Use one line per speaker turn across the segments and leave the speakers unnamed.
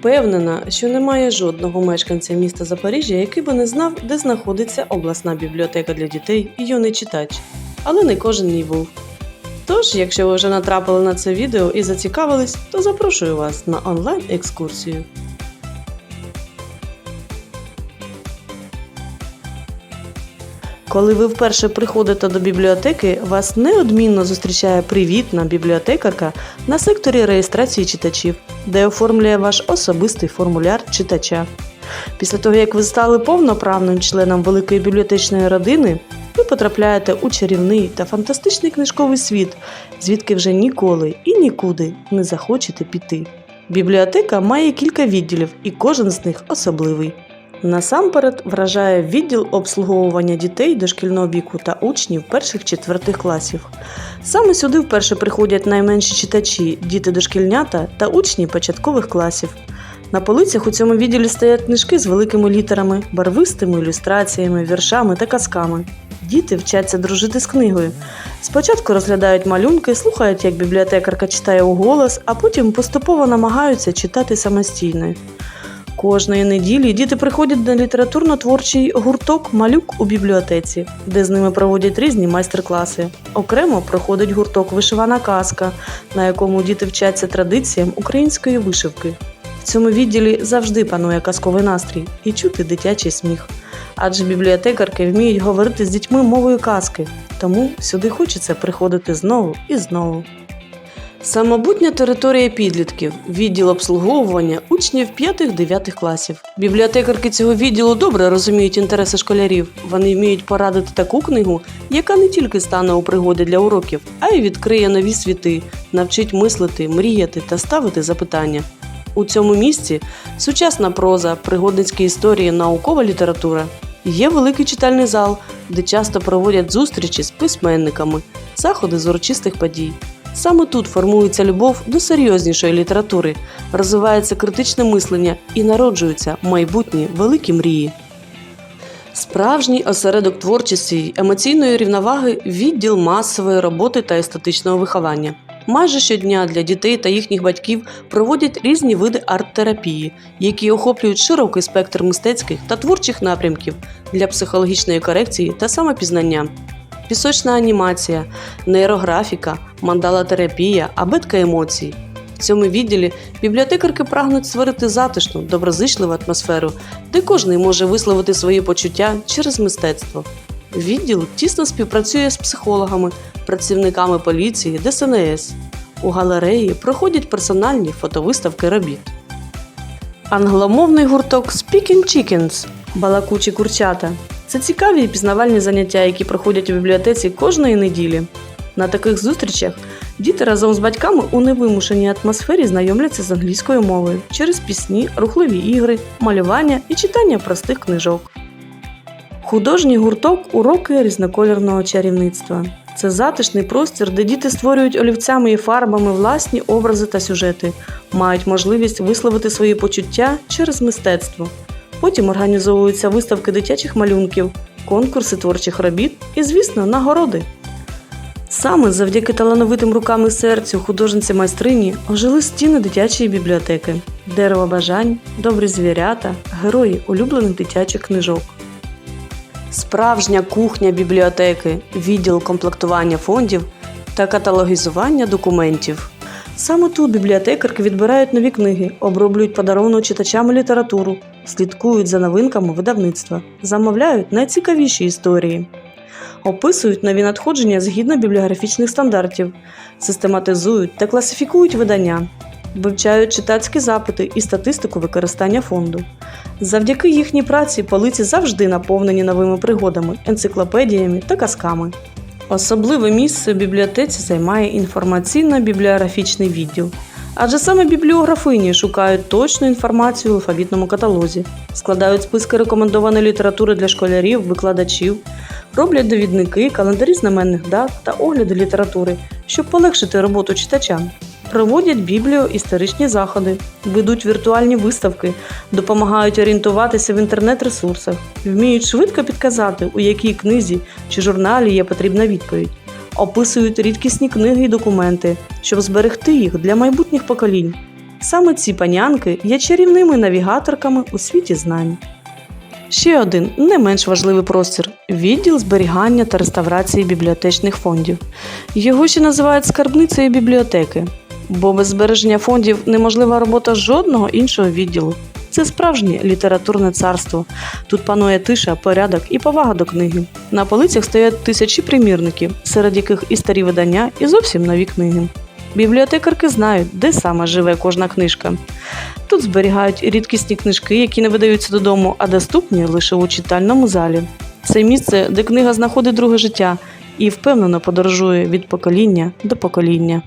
Впевнена, що немає жодного мешканця міста Запоріжжя, який би не знав, де знаходиться обласна бібліотека для дітей і юний читач, але не кожен ній був. Тож, якщо ви вже натрапили на це відео і зацікавились, то запрошую вас на онлайн-екскурсію. Коли ви вперше приходите до бібліотеки, вас неодмінно зустрічає привітна бібліотекарка на секторі реєстрації читачів, де оформлює ваш особистий формуляр читача. Після того, як ви стали повноправним членом великої бібліотечної родини, ви потрапляєте у чарівний та фантастичний книжковий світ, звідки вже ніколи і нікуди не захочете піти. Бібліотека має кілька відділів, і кожен з них особливий. Насамперед вражає відділ обслуговування дітей дошкільного віку та учнів перших четвертих класів. Саме сюди вперше приходять найменші читачі, діти дошкільнята та учні початкових класів. На полицях у цьому відділі стоять книжки з великими літерами, барвистими ілюстраціями, віршами та казками. Діти вчаться дружити з книгою. Спочатку розглядають малюнки, слухають, як бібліотекарка читає уголос, а потім поступово намагаються читати самостійно. Кожної неділі діти приходять на літературно-творчий гурток Малюк у бібліотеці, де з ними проводять різні майстер-класи. Окремо проходить гурток Вишивана казка, на якому діти вчаться традиціям української вишивки. В цьому відділі завжди панує казковий настрій і чути дитячий сміх. Адже бібліотекарки вміють говорити з дітьми мовою казки, тому сюди хочеться приходити знову і знову. Самобутня територія підлітків, відділ обслуговування учнів 5-9 класів. Бібліотекарки цього відділу добре розуміють інтереси школярів. Вони вміють порадити таку книгу, яка не тільки стане у пригоді для уроків, а й відкриє нові світи, навчить мислити, мріяти та ставити запитання. У цьому місці сучасна проза, пригодницькі історії, наукова література. Є великий читальний зал, де часто проводять зустрічі з письменниками, заходи з урочистих подій. Саме тут формується любов до серйознішої літератури, розвивається критичне мислення і народжуються майбутні великі мрії. Справжній осередок творчості й емоційної рівноваги відділ масової роботи та естетичного виховання. Майже щодня для дітей та їхніх батьків проводять різні види арт-терапії, які охоплюють широкий спектр мистецьких та творчих напрямків для психологічної корекції та самопізнання пісочна анімація, нейрографіка, мандалатерапія, абетка емоцій. В цьому відділі бібліотекарки прагнуть створити затишну, доброзичливу атмосферу, де кожен може висловити свої почуття через мистецтво. Відділ тісно співпрацює з психологами, працівниками поліції, ДСНС. У галереї проходять персональні фотовиставки робіт. Англомовний гурток Speaking Chickens балакучі курчата. Це цікаві і пізнавальні заняття, які проходять у бібліотеці кожної неділі. На таких зустрічах діти разом з батьками у невимушеній атмосфері знайомляться з англійською мовою через пісні, рухливі ігри, малювання і читання простих книжок. Художній гурток уроки різнокольорного чарівництва. Це затишний простір, де діти створюють олівцями і фарбами власні образи та сюжети, мають можливість висловити свої почуття через мистецтво. Потім організовуються виставки дитячих малюнків, конкурси творчих робіт і, звісно, нагороди. Саме завдяки талановитим рукам і серцю художниці майстрині ожили стіни дитячої бібліотеки, дерево бажань, добрі звірята, герої улюблених дитячих книжок. Справжня кухня бібліотеки, відділ комплектування фондів та каталогізування документів. Саме тут бібліотекарки відбирають нові книги, оброблюють подаровану читачам літературу, слідкують за новинками видавництва, замовляють найцікавіші історії, описують нові надходження згідно бібліографічних стандартів, систематизують та класифікують видання, вивчають читацькі запити і статистику використання фонду. Завдяки їхній праці полиці завжди наповнені новими пригодами, енциклопедіями та казками. Особливе місце в бібліотеці займає інформаційно-бібліографічний відділ. Адже саме бібліографині шукають точну інформацію в алфавітному каталозі, складають списки рекомендованої літератури для школярів, викладачів, роблять довідники, календарі знаменних дат та огляди літератури, щоб полегшити роботу читачам. Проводять бібліоісторичні заходи, ведуть віртуальні виставки, допомагають орієнтуватися в інтернет-ресурсах, вміють швидко підказати, у якій книзі чи журналі є потрібна відповідь, описують рідкісні книги і документи, щоб зберегти їх для майбутніх поколінь. Саме ці панянки є чарівними навігаторками у світі знань. Ще один не менш важливий простір відділ зберігання та реставрації бібліотечних фондів. Його ще називають скарбницею бібліотеки, бо без збереження фондів неможлива робота жодного іншого відділу. Це справжнє літературне царство. Тут панує тиша, порядок і повага до книги. На полицях стоять тисячі примірників, серед яких і старі видання, і зовсім нові книги. Бібліотекарки знають, де саме живе кожна книжка. Тут зберігають рідкісні книжки, які не видаються додому, а доступні лише у читальному залі. Це місце, де книга знаходить друге життя і впевнено подорожує від покоління до покоління.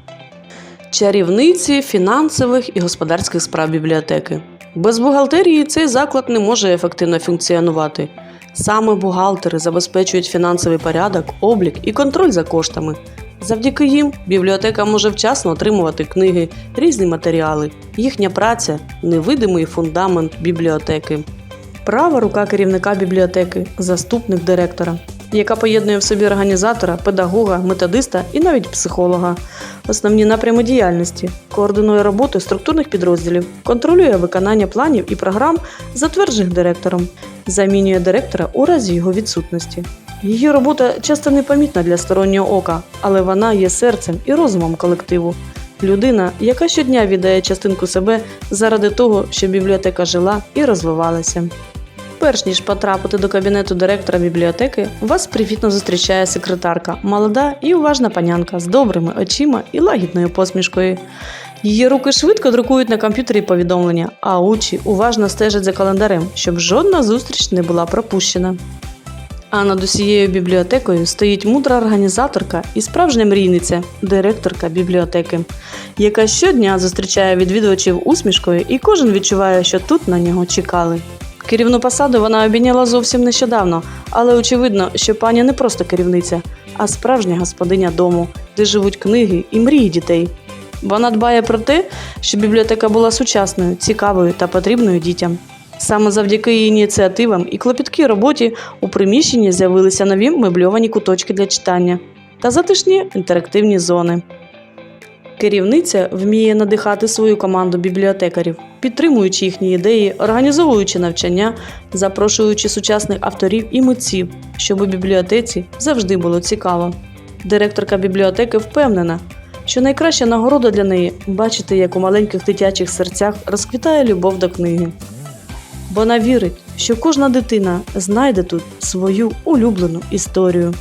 Чарівниці фінансових і господарських справ бібліотеки. Без бухгалтерії цей заклад не може ефективно функціонувати. Саме бухгалтери забезпечують фінансовий порядок, облік і контроль за коштами. Завдяки їм бібліотека може вчасно отримувати книги, різні матеріали. Їхня праця невидимий фундамент бібліотеки. Права рука керівника бібліотеки, заступник директора, яка поєднує в собі організатора, педагога, методиста і навіть психолога. Основні напрями діяльності координує роботу структурних підрозділів, контролює виконання планів і програм, затверджених директором, замінює директора у разі його відсутності. Її робота часто непомітна для стороннього ока, але вона є серцем і розумом колективу. Людина, яка щодня віддає частинку себе заради того, щоб бібліотека жила і розвивалася. Перш ніж потрапити до кабінету директора бібліотеки, вас привітно зустрічає секретарка, молода і уважна панянка з добрими очима і лагідною посмішкою. Її руки швидко друкують на комп'ютері повідомлення, а очі уважно стежать за календарем, щоб жодна зустріч не була пропущена. А над усією бібліотекою стоїть мудра організаторка і справжня мрійниця, директорка бібліотеки, яка щодня зустрічає відвідувачів усмішкою, і кожен відчуває, що тут на нього чекали. Керівну посаду вона обійняла зовсім нещодавно, але очевидно, що пані не просто керівниця, а справжня господиня дому, де живуть книги і мрії дітей. Вона дбає про те, щоб бібліотека була сучасною, цікавою та потрібною дітям. Саме завдяки її ініціативам і клопіткій роботі у приміщенні з'явилися нові мебльовані куточки для читання та затишні інтерактивні зони. Керівниця вміє надихати свою команду бібліотекарів, підтримуючи їхні ідеї, організовуючи навчання, запрошуючи сучасних авторів і митців, щоб у бібліотеці завжди було цікаво. Директорка бібліотеки впевнена, що найкраща нагорода для неї бачити, як у маленьких дитячих серцях розквітає любов до книги. Вона вірить, що кожна дитина знайде тут свою улюблену історію.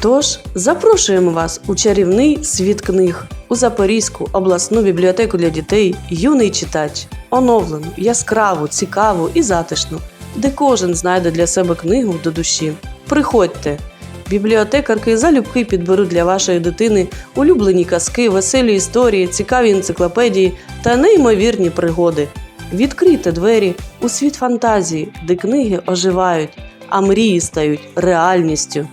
Тож запрошуємо вас у чарівний світ книг у Запорізьку обласну бібліотеку для дітей Юний читач, оновлену, яскраву, цікаву і затишну, де кожен знайде для себе книгу до душі. Приходьте! Бібліотекарки залюбки підберуть для вашої дитини улюблені казки, веселі історії, цікаві енциклопедії та неймовірні пригоди. Відкрийте двері у світ фантазії, де книги оживають, а мрії стають реальністю.